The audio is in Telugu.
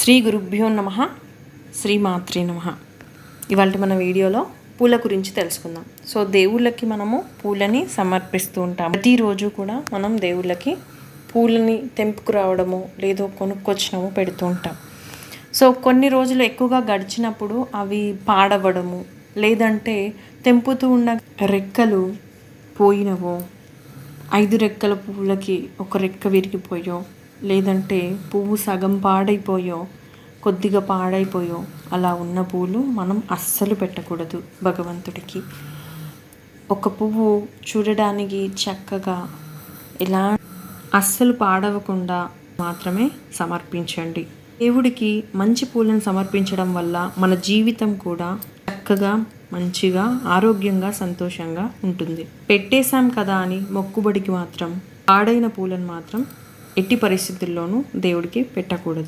శ్రీ గురుభ్యో నమ శ్రీమాత్రే నమ. ఇవాళ మన వీడియోలో పూల గురించి తెలుసుకుందాం. సో దేవుళ్ళకి మనము పూలని సమర్పిస్తూ ఉంటాం. ప్రతిరోజు కూడా మనం దేవుళ్ళకి పూలని తెంపుకు రావడము లేదో కొనుక్కొచ్చినము పెడుతూ ఉంటాం. సో కొన్ని రోజులు ఎక్కువగా గడిచినప్పుడు అవి పాడవడము లేదంటే తెంపుతూ ఉన్న రెక్కలు పోయినవో ఐదు రెక్కల పూలకి ఒక రెక్క విరిగిపోయో లేదంటే పువ్వు సగం పాడైపోయో కొద్దిగా పాడైపోయో అలా ఉన్న పూలు మనం అస్సలు పెట్టకూడదు భగవంతుడికి. ఒక పువ్వు చూడడానికి చక్కగా ఎలా అస్సలు పాడవకుండా మాత్రమే సమర్పించండి. దేవుడికి మంచి పూలను సమర్పించడం వల్ల మన జీవితం కూడా చక్కగా మంచిగా ఆరోగ్యంగా సంతోషంగా ఉంటుంది. పెట్టేశాం కదా అని మొక్కుబడికి మాత్రం పాడైన పూలను మాత్రం ఎట్టి పరిస్థితుల్లోనూ దేవుడికి పెట్టకూడదు.